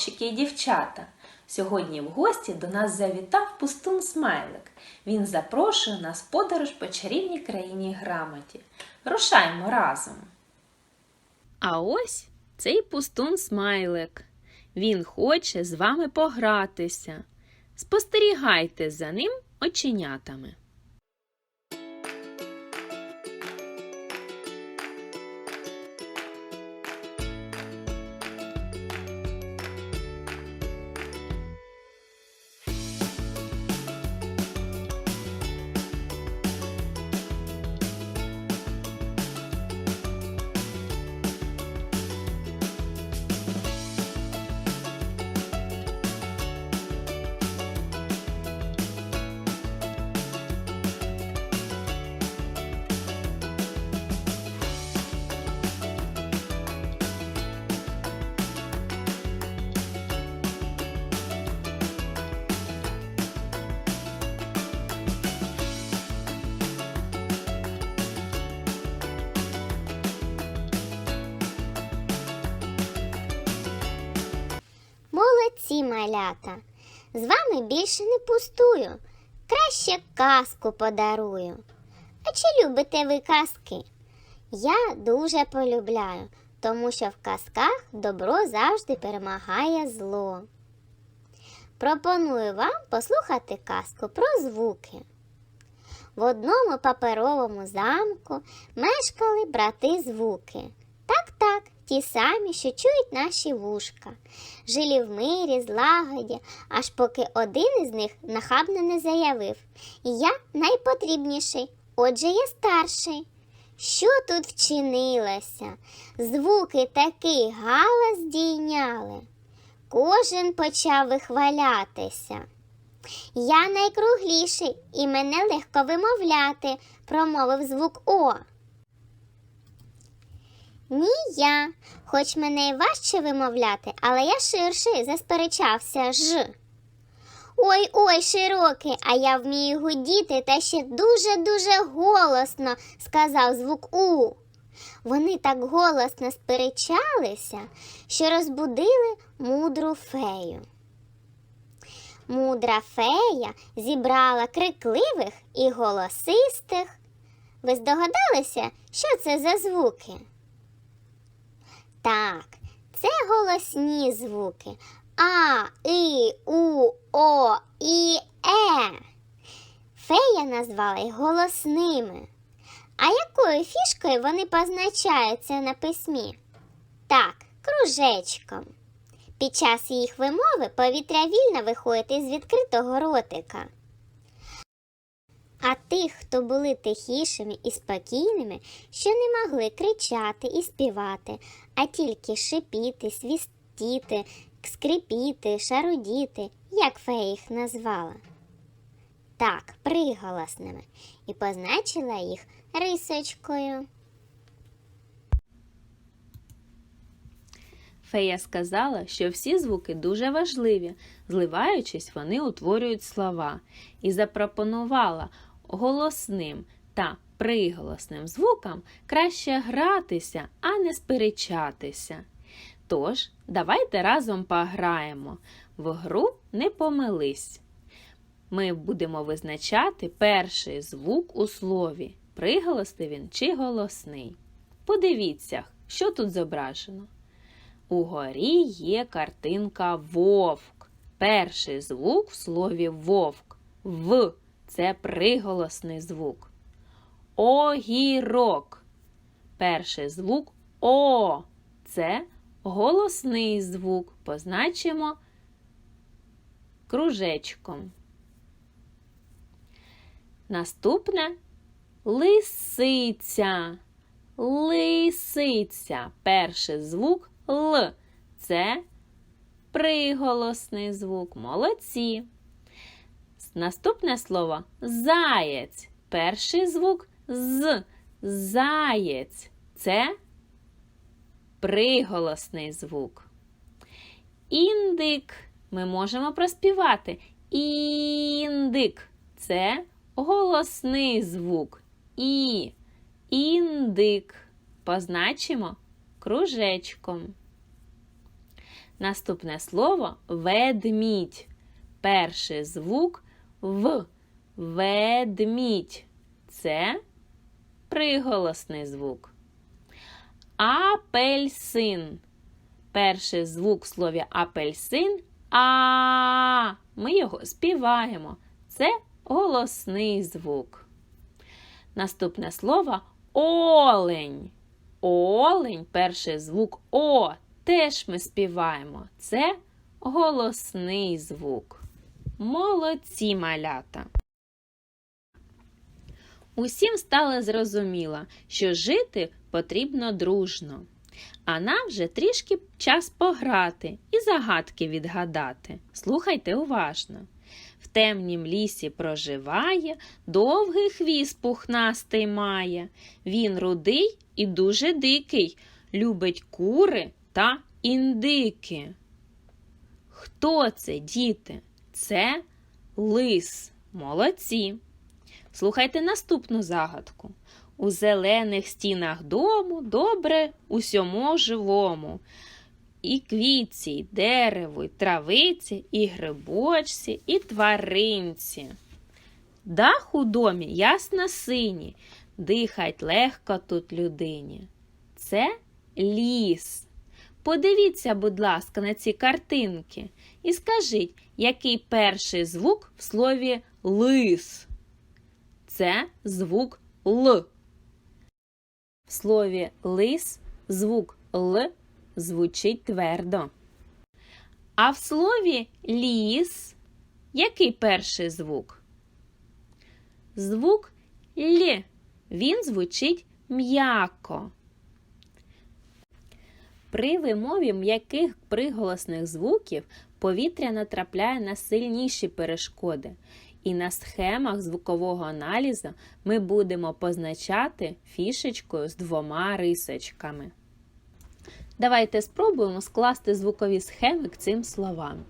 хлопчики і дівчата! Сьогодні в гості до нас завітав пустун смайлик. Він запрошує нас в подорож по чарівній країні грамоті. Рушаймо разом. А ось цей пустун смайлик. Він хоче з вами погратися. Спостерігайте за ним оченятами. Молодці, малята. З вами більше не пустую. Краще казку подарую. А чи любите ви казки? Я дуже полюбляю, тому що в казках добро завжди перемагає зло. Пропоную вам послухати казку про звуки. В одному паперовому замку мешкали брати звуки. Так, так, ті самі, що чують наші вушка. Жили в мирі, злагоді, аж поки один із них нахабно не заявив Я найпотрібніший, отже я старший. Що тут вчинилося? Звуки такий галас здійняли. Кожен почав вихвалятися. Я найкругліший і мене легко вимовляти, промовив звук О. Ні, я, хоч мене й важче вимовляти, але я ширший, засперечався ж. Ой ой, широкий, а я вмію гудіти та ще дуже-дуже голосно, сказав звук У. Вони так голосно сперечалися, що розбудили мудру фею. Мудра фея зібрала крикливих і голосистих. Ви здогадалися, що це за звуки? Так, це голосні звуки А, І, У, О, І, Е. Фея назвала їх голосними. А якою фішкою вони позначаються на письмі? Так, кружечком. Під час їх вимови повітря вільно виходить із відкритого ротика. А тих, хто були тихішими і спокійними, що не могли кричати і співати, а тільки шипіти, свістіти, скрипіти, шарудіти, як фея їх назвала. Так, приголосними, і позначила їх рисочкою. Фея сказала, що всі звуки дуже важливі, зливаючись, вони утворюють слова, і запропонувала голосним та приголосним звукам краще гратися, а не сперечатися. Тож, давайте разом пограємо. В гру не помились. Ми будемо визначати перший звук у слові, приголосний він чи голосний. Подивіться, що тут зображено. Угорі є картинка вовк. Перший звук в слові вовк. В це приголосний звук. Огірок. Перший звук О. Це голосний звук. Позначимо кружечком. Наступне лисиця. Лисиця. Перший звук Л. Це приголосний звук. Молодці. Наступне слово заєць. Перший звук з. Заєць. Це приголосний звук. Індик. Ми можемо проспівати. Індик. Це голосний звук. І. Індик. Позначимо кружечком. Наступне слово ведмідь. Перший звук в. Ведмідь. Це приголосний звук. Апельсин. Перший звук в слові апельсин а. Ми його співаємо. Це голосний звук. Наступне слово олень. Олень, перший звук О. Теж ми співаємо. Це голосний звук. Молодці малята. Усім стало зрозуміло, що жити потрібно дружно. А нам вже трішки час пограти і загадки відгадати. Слухайте уважно. В темнім лісі проживає, довгий хвіст пухнастий має. Він рудий і дуже дикий, любить кури та індики. Хто це, діти? Це лис. Молодці. Слухайте наступну загадку. У зелених стінах дому добре усьому живому. І квітці, і дереву, і травиці, і грибочці, і тваринці. Дах у домі ясно синій, дихать легко тут людині. Це ліс. Подивіться, будь ласка, на ці картинки і скажіть, який перший звук в слові лис? Це звук Л. В слові лис звук Л звучить твердо. А в слові ліс який перший звук? Звук Л. Він звучить м'яко. При вимові м'яких приголосних звуків повітря натрапляє на сильніші перешкоди. І на схемах звукового аналізу ми будемо позначати фішечкою з двома рисочками. Давайте спробуємо скласти звукові схеми к цим словам.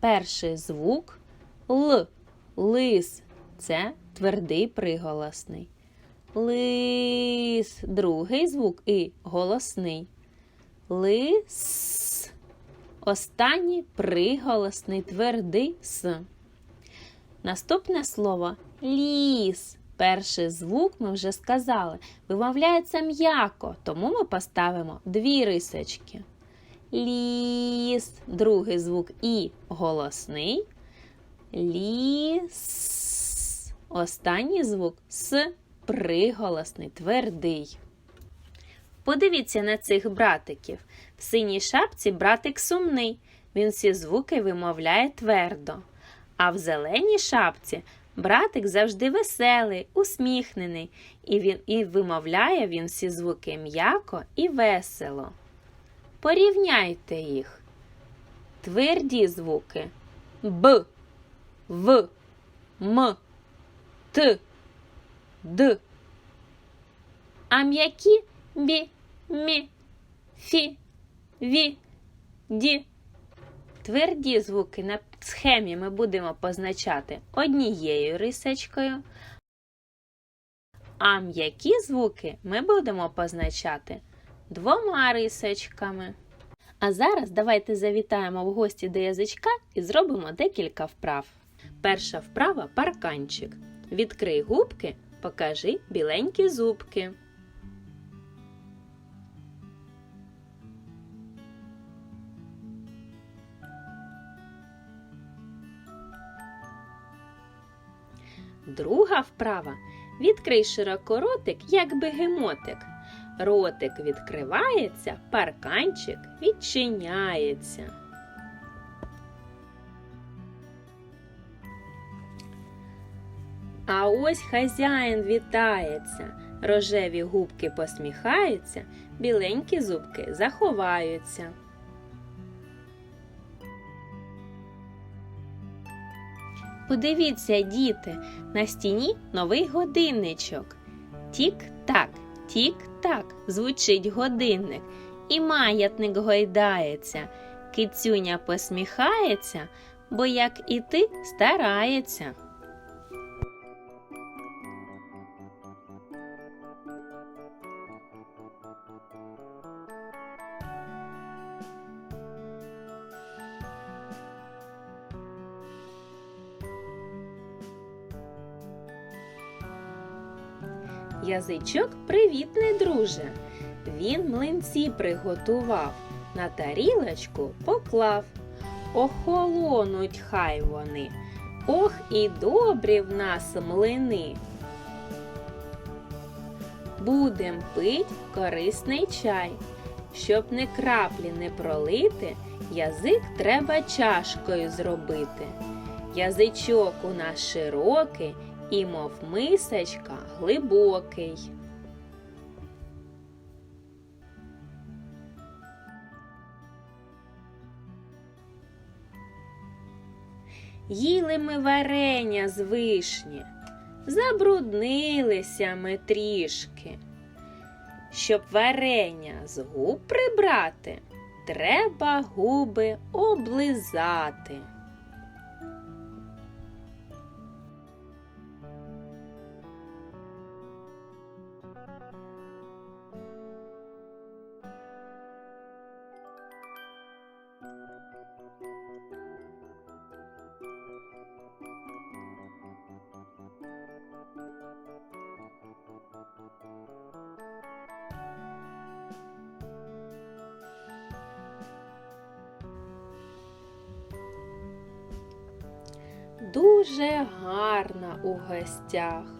Перший звук Л. Лис. Це твердий приголосний. Лис. Другий звук І голосний. Лис. Останній приголосний твердий С. Наступне слово ліс. Перший звук ми вже сказали, вимовляється м'яко, тому ми поставимо дві рисочки. Ліс. Другий звук І голосний. Ліс. Останній звук С приголосний, твердий. Подивіться на цих братиків. В синій шапці братик сумний. Він всі звуки вимовляє твердо. А в зеленій шапці братик завжди веселий, усміхнений, і він і вимовляє він всі звуки м'яко і весело. Порівняйте їх. Тверді звуки Б, В, М, Т, Д. А м'які бі, мі, фі, ві, ді. Тверді звуки на схемі ми будемо позначати однією рисочкою, а м'які звуки ми будемо позначати двома рисочками. А зараз давайте завітаємо в гості до язичка і зробимо декілька вправ. Перша вправа парканчик. Відкрий губки, покажи біленькі зубки. Друга вправа. Відкрий широко ротик, як бегемотик. Ротик відкривається, парканчик відчиняється. А ось хазяїн вітається. Рожеві губки посміхаються, біленькі зубки заховаються. Подивіться, діти, на стіні новий годинничок. Тік-так, тік-так, звучить годинник, і маятник гойдається. Кицюня посміхається, бо як і ти старається. Язичок привітний, друже. Він млинці приготував, на тарілочку поклав. Охолонуть хай вони. Ох, і добрі в нас млини. Будем пить корисний чай. Щоб не краплі не пролити, язик треба чашкою зробити. Язичок у нас широкий і, мов мисочка, глибокий. Їли ми варення з вишні, забруднилися ми трішки. Щоб варення з губ прибрати, треба губи облизати. Дуже гарна у гостях,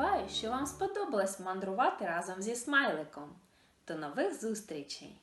Сподіваюсь, що вам сподобалось мандрувати разом зі смайликом. До нових зустрічей!